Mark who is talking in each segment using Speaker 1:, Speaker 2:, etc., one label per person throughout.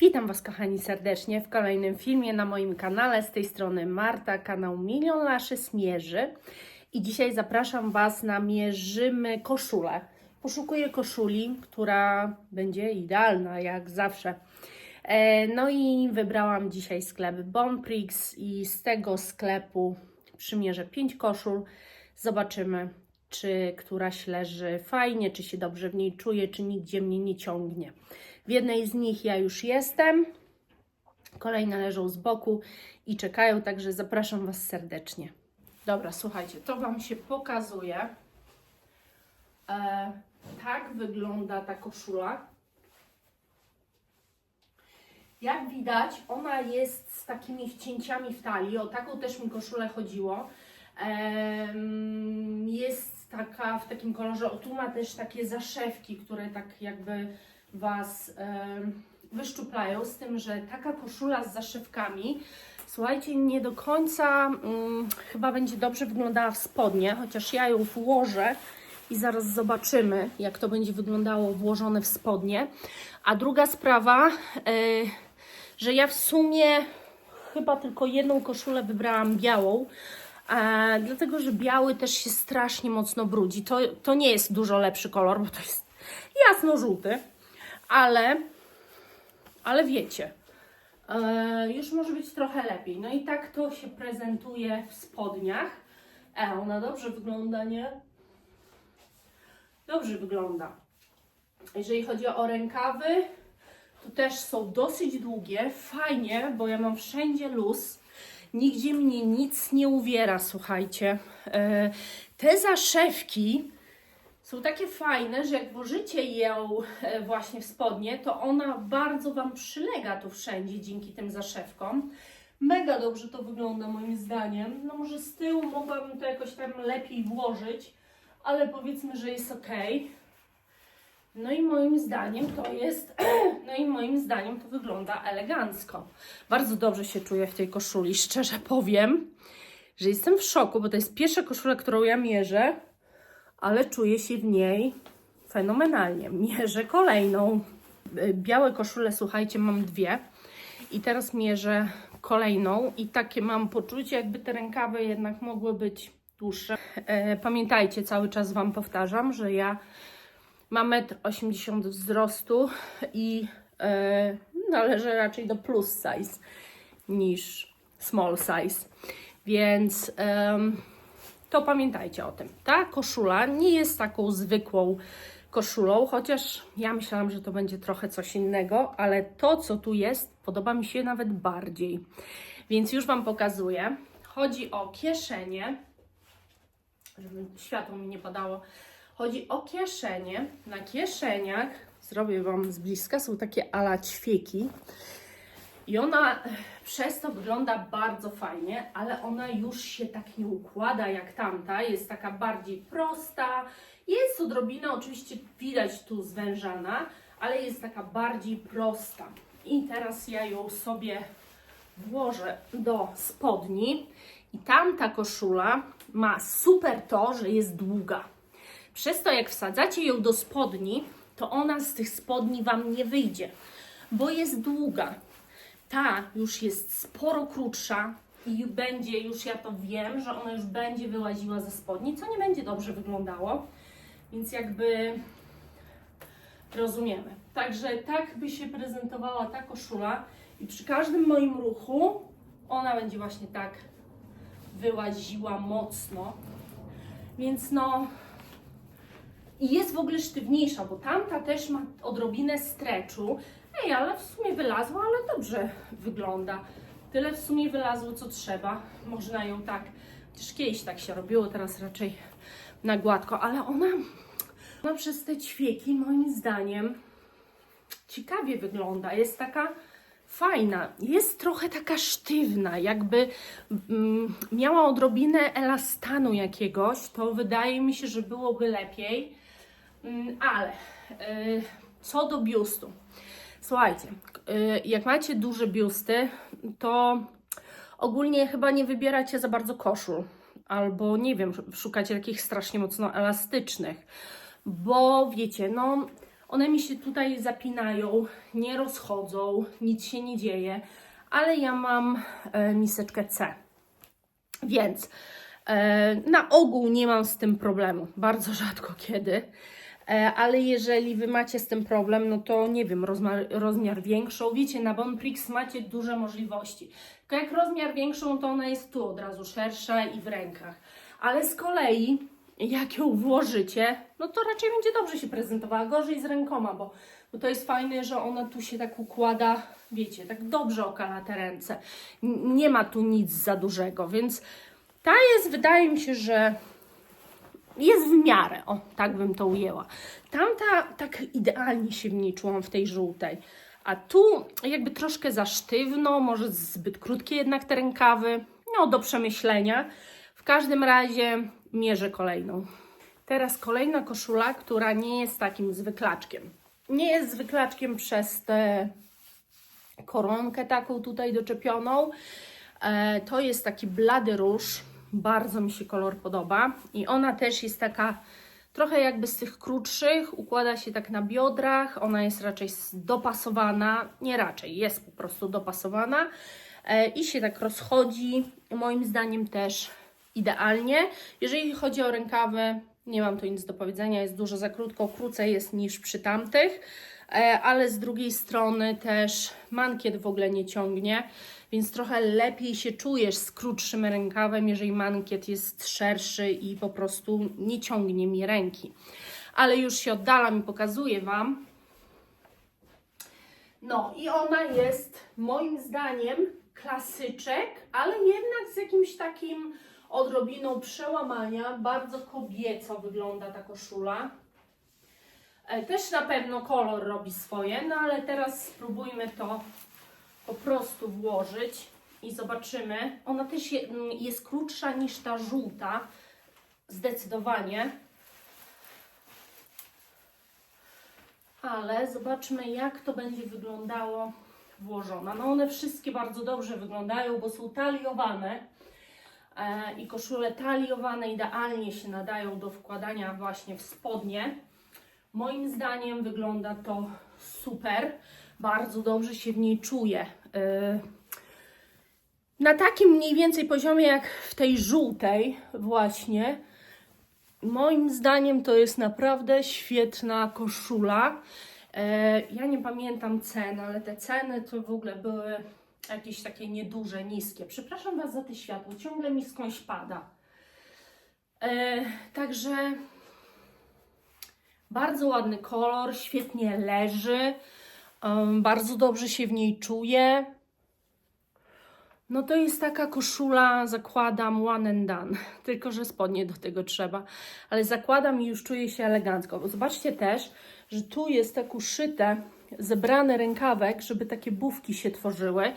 Speaker 1: Witam Was kochani serdecznie w kolejnym filmie na moim kanale. Z tej strony Marta, kanał Milion Laszy Smierzy. I dzisiaj zapraszam Was na mierzymy koszulę. Poszukuję koszuli, która będzie idealna jak zawsze. E, No i wybrałam dzisiaj sklep Bonprix i z tego sklepu przymierzę 5 koszul. Zobaczymy, czy któraś leży fajnie, czy się dobrze w niej czuję, czy nigdzie mnie nie ciągnie. W jednej z nich ja już jestem, kolejne leżą z boku i czekają, także zapraszam Was serdecznie. Dobra, słuchajcie, to Wam się pokazuje. E, tak wygląda ta koszula. Jak widać, ona jest z takimi wcięciami w talii. O taką też mi koszulę chodziło. Jest taka w takim kolorze. O tu ma też takie zaszewki, które tak jakby Was wyszczuplają. Z tym, że taka koszula z zaszewkami, słuchajcie, nie do końca mm, chyba będzie dobrze wyglądała w spodnie, chociaż ja ją włożę i zaraz zobaczymy, jak to będzie wyglądało włożone w spodnie. A druga sprawa, e, że ja w sumie chyba tylko jedną koszulę wybrałam białą, e, dlatego że biały też się strasznie mocno brudzi. To, to nie jest dużo lepszy kolor, bo to jest jasno-żółty, ale, ale wiecie, e, już może być trochę lepiej. No i tak to się prezentuje w spodniach. E, ona dobrze wygląda, nie? Dobrze wygląda. Jeżeli chodzi o rękawy, to też są dosyć długie, fajnie, bo ja mam wszędzie luz. Nigdzie mnie nic nie uwiera, słuchajcie. E, Te zaszewki są takie fajne, że jak włożycie ją e, właśnie w spodnie, to ona bardzo Wam przylega tu wszędzie dzięki tym zaszewkom. Mega dobrze to wygląda moim zdaniem. No może z tyłu mogłabym to jakoś tam lepiej włożyć, ale powiedzmy, że jest ok. No i moim zdaniem to jest, no i moim zdaniem to wygląda elegancko. Bardzo dobrze się czuję w tej koszuli, szczerze powiem, że jestem w szoku, bo to jest pierwsza koszula, którą ja mierzę, ale czuję się w niej fenomenalnie. Mierzę kolejną. Y, Białe koszule, słuchajcie, mam dwie i teraz mierzę kolejną i takie mam poczucie, jakby te rękawy jednak mogły być dłuższe. E, Pamiętajcie, cały czas Wam powtarzam, że ja ma 1,80 m wzrostu i e, należy raczej do plus size niż small size. Więc to pamiętajcie o tym. Ta koszula nie jest taką zwykłą koszulą, chociaż ja myślałam, że to będzie trochę coś innego, ale to, co tu jest, podoba mi się nawet bardziej. Więc już Wam pokazuję. Chodzi o kieszenie, żeby światło mi nie padało. Chodzi o kieszenie. Na kieszeniach, zrobię Wam z bliska, są takie ala ćwieki. I ona eh, przez to wygląda bardzo fajnie, ale ona już się tak nie układa jak tamta. Jest taka bardziej prosta. Jest odrobina, oczywiście widać tu zwężana, ale jest taka bardziej prosta. I teraz ja ją sobie włożę do spodni. I tamta koszula ma super to, że jest długa. Przez to, jak wsadzacie ją do spodni, to ona z tych spodni Wam nie wyjdzie, bo jest długa. Ta już jest sporo krótsza i będzie, już ja to wiem, że ona już będzie wyłaziła ze spodni, co nie będzie dobrze wyglądało. Więc jakby rozumiemy. Także tak by się prezentowała ta koszula i przy każdym moim ruchu ona będzie właśnie tak wyłaziła mocno. Więc no, i jest w ogóle sztywniejsza, bo tamta też ma odrobinę streczu. Ej, ale w sumie wylazła, ale dobrze wygląda. Tyle w sumie wylazło, co trzeba. Można ją tak, chociaż kiedyś tak się robiło, teraz raczej na gładko, ale ona, ona przez te ćwieki, moim zdaniem, ciekawie wygląda. Jest taka fajna. Jest trochę taka sztywna, jakby mm, miała odrobinę elastanu jakiegoś, to wydaje mi się, że byłoby lepiej. Mm, ale y, co do biustu. Słuchajcie, y, jak macie duże biusty, to ogólnie chyba nie wybieracie za bardzo koszul. Albo nie wiem, szukacie takich strasznie mocno elastycznych. Bo wiecie, no One mi się tutaj zapinają, nie rozchodzą, nic się nie dzieje, ale ja mam e, miseczkę C. Więc e, na ogół nie mam z tym problemu, bardzo rzadko kiedy. E, ale jeżeli wy macie z tym problem, no to nie wiem, rozmiar, rozmiar większą. Wiecie, na Bonprix macie duże możliwości. Tylko jak rozmiar większą, to ona jest tu od razu szersza i w rękach. Ale z kolei, jak ją włożycie, no to raczej będzie dobrze się prezentowała. Gorzej z rękoma, bo, bo to jest fajne, że ona tu się tak układa, wiecie, tak dobrze okala te ręce. Nie ma tu nic za dużego, więc ta jest, wydaje mi się, że jest w miarę, o, tak bym to ujęła. Tamta tak idealnie się w niej czułam w tej żółtej. A tu jakby troszkę za sztywno, może zbyt krótkie jednak te rękawy. No, do przemyślenia. W każdym razie mierzę kolejną. Teraz kolejna koszula, która nie jest takim zwyklaczkiem. Nie jest zwyklaczkiem przez tę koronkę taką tutaj doczepioną. E, to jest taki blady róż. Bardzo mi się kolor podoba. I ona też jest taka trochę jakby z tych krótszych. Układa się tak na biodrach. Ona jest raczej dopasowana. Nie raczej, jest po prostu dopasowana. E, I się tak rozchodzi. Moim zdaniem też idealnie. Jeżeli chodzi o rękawy, nie mam tu nic do powiedzenia. Jest dużo za krótko. Krócej jest niż przy tamtych. E, ale z drugiej strony też mankiet w ogóle nie ciągnie, więc trochę lepiej się czujesz z krótszym rękawem, jeżeli mankiet jest szerszy i po prostu nie ciągnie mi ręki. Ale już się oddalam i pokazuję Wam. No i ona jest moim zdaniem klasyczek, ale jednak z jakimś takim odrobiną przełamania. Bardzo kobieco wygląda ta koszula. E, Też na pewno kolor robi swoje, no ale teraz spróbujmy to po prostu włożyć i zobaczymy. Ona też mm, jest krótsza niż ta żółta, zdecydowanie. Ale zobaczmy, jak to będzie wyglądało włożona. No one wszystkie bardzo dobrze wyglądają, bo są taliowane e, i koszule taliowane idealnie się nadają do wkładania właśnie w spodnie. Moim zdaniem wygląda to super. Bardzo dobrze się w niej czuję. Yy, Na takim mniej więcej poziomie jak w tej żółtej, właśnie. Moim zdaniem to jest naprawdę świetna koszula. E, Ja nie pamiętam cen, ale te ceny to w ogóle były jakieś takie nieduże, niskie. Przepraszam Was za te światło, ciągle mi skądś pada. E, Także bardzo ładny kolor, świetnie leży, bardzo dobrze się w niej czuję. No to jest taka koszula, zakładam one and done, tylko że spodnie do tego trzeba, ale zakładam i już czuję się elegancko. Bo zobaczcie też, że tu jest tak uszyte, zebrany rękawek, żeby takie bufki się tworzyły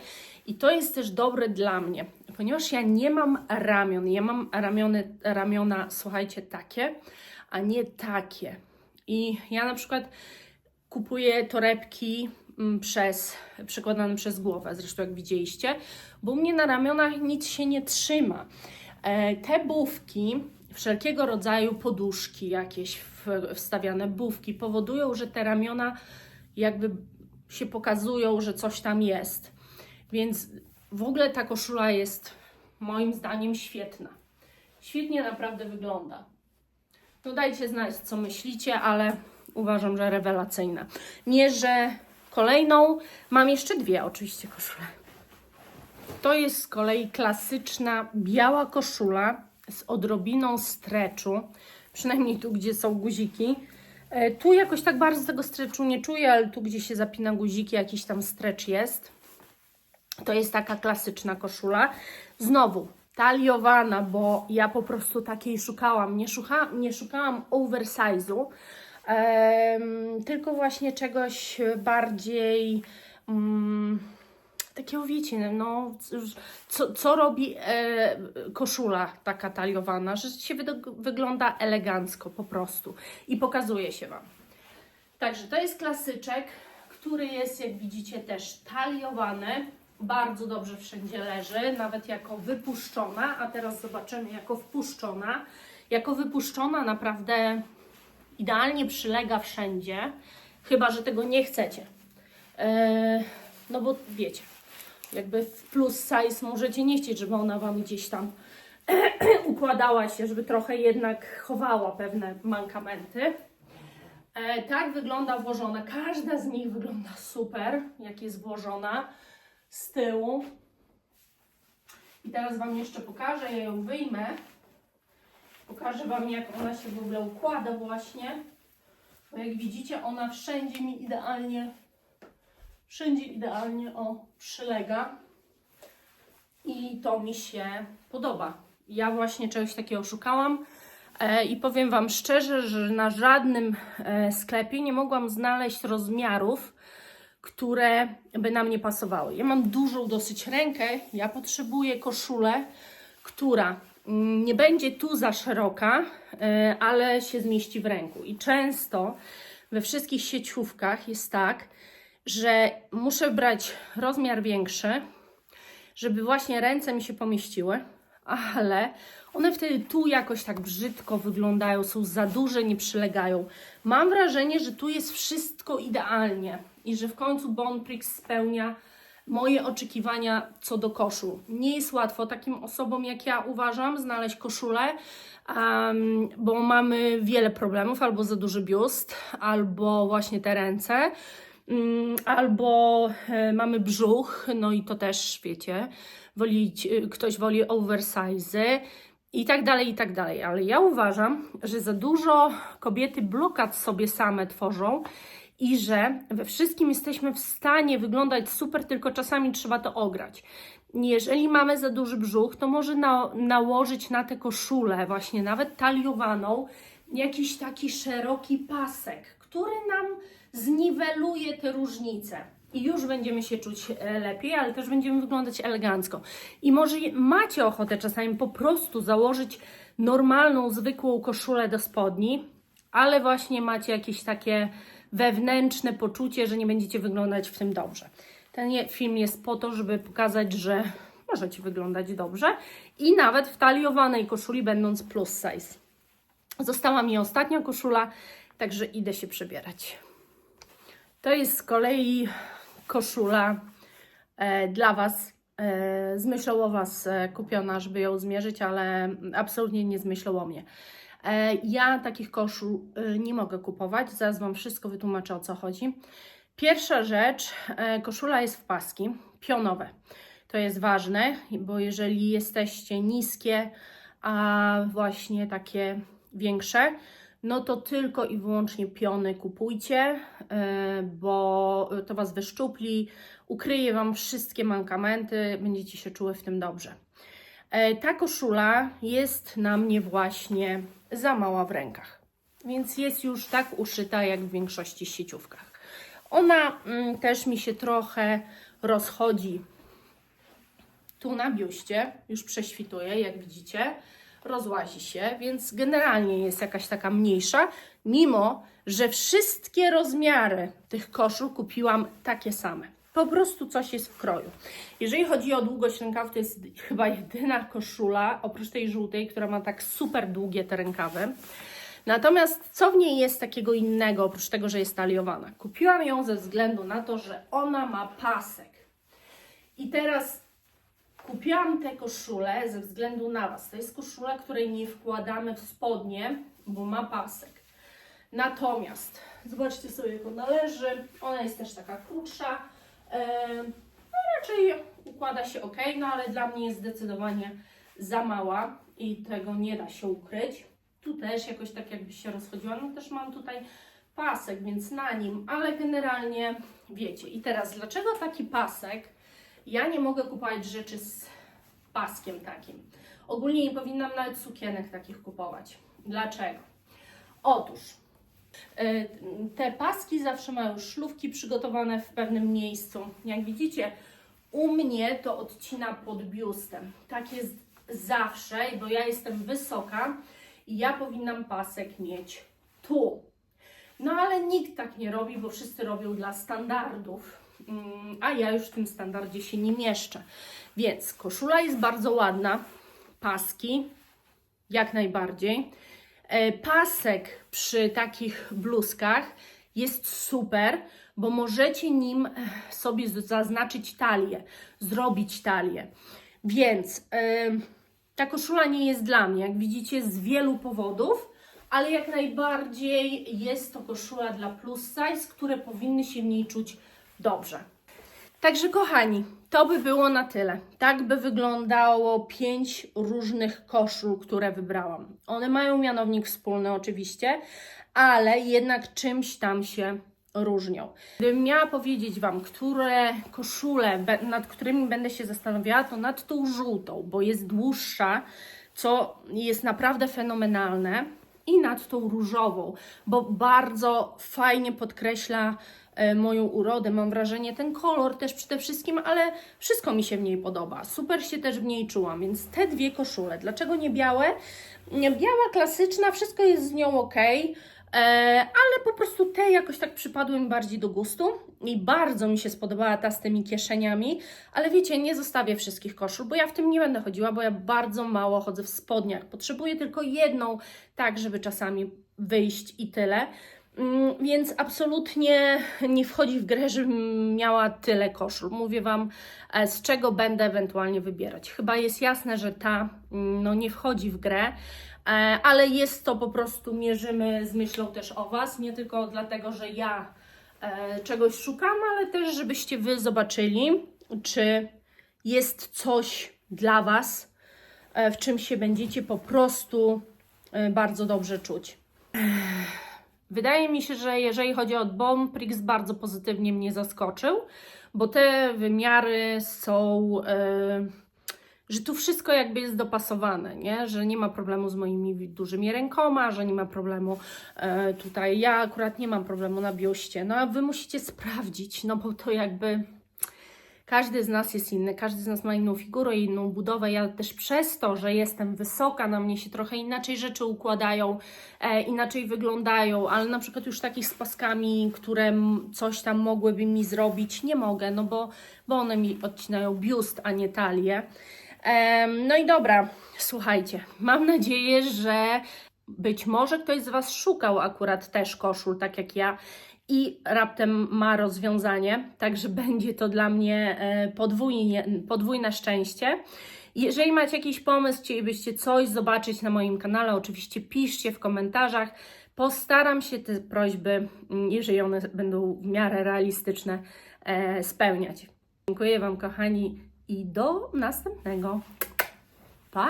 Speaker 1: i to jest też dobre dla mnie, ponieważ ja nie mam ramion, ja mam ramiony, ramiona, słuchajcie, takie, a nie takie. I ja na przykład kupuję torebki mm, przez, przekładane przez głowę, zresztą jak widzieliście, bo u mnie na ramionach nic się nie trzyma. E, te bufki, wszelkiego rodzaju poduszki jakieś wstawiane bufki powodują, że te ramiona jakby się pokazują, że coś tam jest. Więc w ogóle ta koszula jest moim zdaniem świetna. Świetnie naprawdę wygląda. Dajcie znać, co myślicie, ale uważam, że rewelacyjna. Mierzę kolejną. Mam jeszcze dwie oczywiście koszule. To jest z kolei klasyczna biała koszula z odrobiną streczu, przynajmniej tu, gdzie są guziki. E, Tu jakoś tak bardzo tego streczu nie czuję, ale tu, gdzie się zapina guziki, jakiś tam strecz jest. To jest taka klasyczna koszula. Znowu taliowana, bo ja po prostu takiej szukałam. Nie, szuka, nie szukałam oversize'u, em, tylko właśnie czegoś bardziej mm, takiego wiecie, no co, co robi e, koszula taka taliowana, że się wygląda elegancko po prostu i pokazuje się Wam. Także to jest klasyczek, który jest, jak widzicie, też taliowany. Bardzo dobrze wszędzie leży, nawet jako wypuszczona, a teraz zobaczymy jako wpuszczona. Jako wypuszczona naprawdę idealnie przylega wszędzie. Chyba, że tego nie chcecie. E, no bo wiecie, jakby w plus size możecie nie chcieć, żeby ona Wam gdzieś tam układała się, żeby trochę jednak chowała pewne mankamenty. E, tak wygląda włożona. Każda z nich wygląda super, jak jest włożona z tyłu. I teraz Wam jeszcze pokażę, ja ją wyjmę. Pokażę Wam, jak ona się w ogóle układa właśnie. Bo jak widzicie, ona wszędzie mi idealnie, wszędzie idealnie o przylega. I to mi się podoba. Ja właśnie czegoś takiego szukałam. E, I powiem Wam szczerze, że na żadnym e, sklepie nie mogłam znaleźć rozmiarów, które by nam nie pasowały. Ja mam dużą dosyć rękę, ja potrzebuję koszulę, która mm, nie będzie tu za szeroka, e, ale się zmieści w ręku. I często we wszystkich sieciówkach jest tak, że muszę brać rozmiar większy, żeby właśnie ręce mi się pomieściły, ale one wtedy tu jakoś tak brzydko wyglądają, są za duże, nie przylegają. Mam wrażenie, że tu jest wszystko idealnie i że w końcu Bonprix spełnia moje oczekiwania co do koszul. Nie jest łatwo takim osobom jak ja uważam znaleźć koszulę, um, bo mamy wiele problemów, albo za duży biust, albo właśnie te ręce. Mm, Albo e, mamy brzuch, no i to też wiecie, woli, ktoś woli oversize i tak dalej, i tak dalej. Ale ja uważam, że za dużo kobiety blokad sobie same tworzą i że we wszystkim jesteśmy w stanie wyglądać super, tylko czasami trzeba to ograć. Jeżeli mamy za duży brzuch, to może na, nałożyć na tę koszulę, właśnie nawet taliowaną, jakiś taki szeroki pasek, który nam zniweluje te różnice. I już będziemy się czuć e, lepiej, ale też będziemy wyglądać elegancko. I może macie ochotę czasami po prostu założyć normalną, zwykłą koszulę do spodni, ale właśnie macie jakieś takie wewnętrzne poczucie, że nie będziecie wyglądać w tym dobrze. Ten film jest po to, żeby pokazać, że możecie wyglądać dobrze i nawet w taliowanej koszuli, będąc plus size. Została mi ostatnia koszula, także idę się przebierać. To jest z kolei koszula e, dla Was. E, z myślą o Was kupiona, żeby ją zmierzyć, ale absolutnie nie z myślą o mnie. E, ja takich koszul nie mogę kupować. Zaraz Wam wszystko wytłumaczę o co chodzi. Pierwsza rzecz, koszula jest w paski pionowe. To jest ważne, bo jeżeli jesteście niskie, a właśnie takie większe, no to tylko i wyłącznie piony kupujcie, e, bo to Was wyszczupli, ukryje Wam wszystkie mankamenty, będziecie się czuły w tym dobrze. E, Ta koszula jest na mnie właśnie za mała w rękach, więc jest już tak uszyta jak w większości sieciówkach. Ona mm, też mi się trochę rozchodzi tu na biuście, już prześwituje, jak widzicie, rozłazi się, więc generalnie jest jakaś taka mniejsza, mimo że wszystkie rozmiary tych koszul kupiłam takie same. Po prostu coś jest w kroju. Jeżeli chodzi o długość rękawów, to jest chyba jedyna koszula, oprócz tej żółtej, która ma tak super długie te rękawy. Natomiast co w niej jest takiego innego, oprócz tego, że jest taliowana? Kupiłam ją ze względu na to, że ona ma pasek. I teraz kupiłam tę koszulę ze względu na Was. To jest koszula, której nie wkładamy w spodnie, bo ma pasek. Natomiast zobaczcie sobie, jak ona leży. Ona jest też taka krótsza. Em, No raczej układa się ok, no ale dla mnie jest zdecydowanie za mała i tego nie da się ukryć. Tu też jakoś tak jakby się rozchodziła. No też mam tutaj pasek, więc na nim, ale generalnie wiecie. I teraz dlaczego taki pasek? Ja nie mogę kupować rzeczy z paskiem takim. Ogólnie nie powinnam nawet sukienek takich kupować. Dlaczego? Otóż e, te paski zawsze mają szlufki przygotowane w pewnym miejscu. Jak widzicie, u mnie to odcina pod biustem. Tak jest zawsze, bo ja jestem wysoka i ja powinnam pasek mieć tu. No ale nikt tak nie robi, bo wszyscy robią dla standardów, a ja już w tym standardzie się nie mieszczę. Więc koszula jest bardzo ładna, paski jak najbardziej. E, Pasek przy takich bluzkach jest super, bo możecie nim eh, sobie zaznaczyć talię, zrobić talię. Więc em, ta koszula nie jest dla mnie, jak widzicie, z wielu powodów, ale jak najbardziej jest to koszula dla plus size, które powinny się w niej czuć dobrze. Także kochani, to by było na tyle. Tak by wyglądało pięć różnych koszul, które wybrałam. One mają mianownik wspólny oczywiście, ale jednak czymś tam się różnią. Gdybym miała powiedzieć Wam, które koszule, nad którymi będę się zastanawiała, to nad tą żółtą, bo jest dłuższa, co jest naprawdę fenomenalne, i nad tą różową, bo bardzo fajnie podkreśla moją urodę. Mam wrażenie, ten kolor też przede wszystkim, ale wszystko mi się w niej podoba. Super się też w niej czułam, więc te dwie koszule. Dlaczego nie białe? Biała, klasyczna, wszystko jest z nią ok. E, ale po prostu te jakoś tak przypadły mi bardziej do gustu i bardzo mi się spodobała ta z tymi kieszeniami, ale wiecie, nie zostawię wszystkich koszul, bo ja w tym nie będę chodziła, bo ja bardzo mało chodzę w spodniach. Potrzebuję tylko jedną, tak, żeby czasami wyjść i tyle. Mm, Więc absolutnie nie wchodzi w grę, żebym miała tyle koszul. Mówię Wam, e, z czego będę ewentualnie wybierać. Chyba jest jasne, że ta mm, no, nie wchodzi w grę, e, ale jest to po prostu, mierzymy z myślą też o Was, nie tylko dlatego, że ja e, czegoś szukam, ale też, żebyście Wy zobaczyli, czy jest coś dla Was, w czym się będziecie po prostu bardzo dobrze czuć. Wydaje mi się, że jeżeli chodzi o Bomprix, bardzo pozytywnie mnie zaskoczył, bo te wymiary są, e, że tu wszystko jakby jest dopasowane, nie? że nie ma problemu z moimi dużymi rękoma, że nie ma problemu e, tutaj, ja akurat nie mam problemu na biuście, no a Wy musicie sprawdzić, no bo to jakby każdy z nas jest inny, każdy z nas ma inną figurę, inną budowę. Ja też przez to, że jestem wysoka, na mnie się trochę inaczej rzeczy układają, e, inaczej wyglądają, ale na przykład już takich z paskami, które coś tam mogłyby mi zrobić, nie mogę, no bo, bo one mi odcinają biust, a nie talię. Em, no i dobra, słuchajcie, mam nadzieję, że być może ktoś z Was szukał akurat też koszul, tak jak ja, i raptem ma rozwiązanie, także będzie to dla mnie e, podwójnie, podwójne szczęście. Jeżeli macie jakiś pomysł, chcielibyście coś zobaczyć na moim kanale, oczywiście piszcie w komentarzach. Postaram się te prośby, mm, jeżeli one będą w miarę realistyczne, e, spełniać. Dziękuję Wam, kochani, i do następnego. Pa!